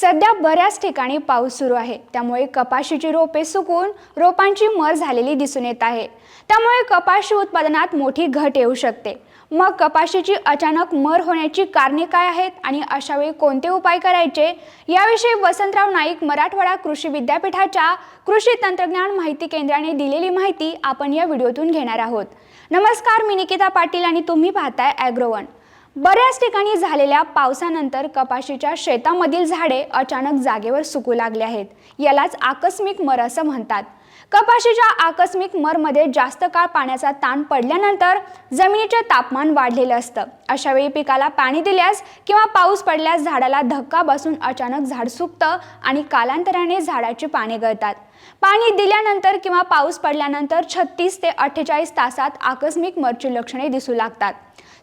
सध्या बऱ्याच ठिकाणी पाऊस सुरू आहे. त्यामुळे कपाशीची रोपे सुकून रोपांची मर झालेली दिसून येत आहे. त्यामुळे कपाशी उत्पादनात मोठी घट येऊ शकते. मग कपाशीची अचानक मर होण्याची कारणे काय आहेत आणि अशा वेळी कोणते उपाय करायचे? याविषयी वसंतराव नाईक मराठवाडा कृषी विद्यापीठाच्या कृषी तंत्रज्ञान माहिती केंद्राने दिलेली माहिती आपण या व्हिडिओतून घेणार आहोत. नमस्कार मी निकिता पाटील आणि तुम्ही पाहताय ॲग्रोवन बऱ्याच ठिकाणी झालेल्या पावसानंतर कपाशीच्या शेतामधील झाडे अचानक जागेवर सुकू लागले आहेत. यालाच आकस्मिक मर असं म्हणतात. कपाशीच्या आकस्मिक मरमध्ये जास्त काळ पाण्याचा ताण पडल्यानंतर जमिनीचे तापमान वाढलेलं असतं. अशावेळी पिकाला पाणी दिल्यास किंवा पाऊस पडल्यास झाडाला धक्का बसून अचानक झाड सुकतं आणि कालांतराने झाडाची पाने गळतात. पाणी दिल्यानंतर किंवा पाऊस पडल्यानंतर छत्तीस ते अठ्ठेचाळीस तासात आकस्मिक मरची लक्षणे दिसू लागतात.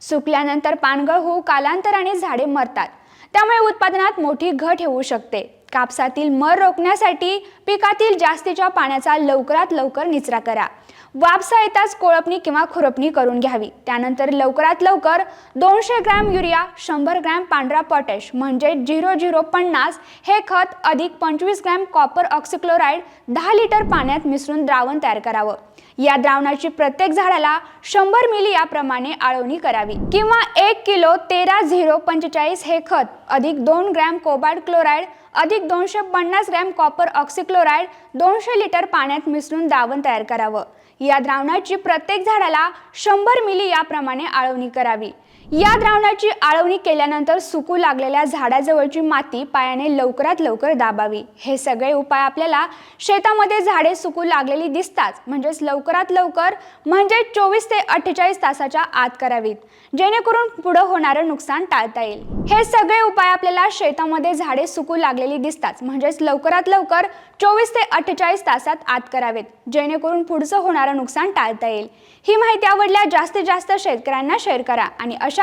सुकल्यानंतर पानगळ होऊ कालांतराने झाडे मरतात. त्यामुळे उत्पादनात मोठी घट होऊ शकते. कापसातील मर रोखण्यासाठी पिकातील जास्तीच्या पाण्याचा लवकरात लवकर निचरा करा. वापसा येताच कोळपणी किंवा खुरपणी करून घ्यावी. त्यानंतर लवकरात लवकर दोनशे ग्रॅम युरिया शंभर ग्रॅम पांढरा पोटॅश म्हणजे झिरो झिरो पन्नास हे खत अधिक पंचवीस ग्रॅम कॉपर ऑक्सिक्लोराईड दहा लिटर पाण्यात मिसळून द्रावण तयार करावं. या द्रावणाची प्रत्येक झाडाला शंभर मिली याप्रमाणे आळवणी करावी. किंवा एक किलो तेरा झिरो पंचेचाळीस हे खत अधिक दोन ग्रॅम कोबाल्ट क्लोराईड अधिक दोनशे पन्नास ग्रॅम कॉपर ऑक्सिक्लोराईड दोनशे लिटर पाण्यात मिसळून द्रावण तयार करावं. या द्रावणाची प्रत्येक झाडाला शंभर मिली याप्रमाणे आळवणी करावी. या द्रावणाची आळवणी केल्यानंतर सुकू लागलेल्या झाडाजवळची माती पायाने लवकरात लवकर दाबावी. हे सगळे उपाय आपल्याला शेतामध्ये झाडे सुकू लागलेली दिसतात. म्हणजेच लवकरात लवकर म्हणजे चोवीस ते अठ्ठेचाळीस तासाच्या आत करावीत. जेणेकरून पुढं होणारं नुकसान टाळता येईल. हे सगळे उपाय आपल्याला शेतामध्ये झाडे सुकू लागलेली दिसतात. म्हणजेच लवकरात लवकर चोवीस ते अठ्ठेचाळीस तासात आत करावेत. जेणेकरून पुढचं होणारं नुकसान टाळता येईल. ही माहिती आवडल्या जास्तीत जास्त शेतकऱ्यांना शेअर करा आणि अशा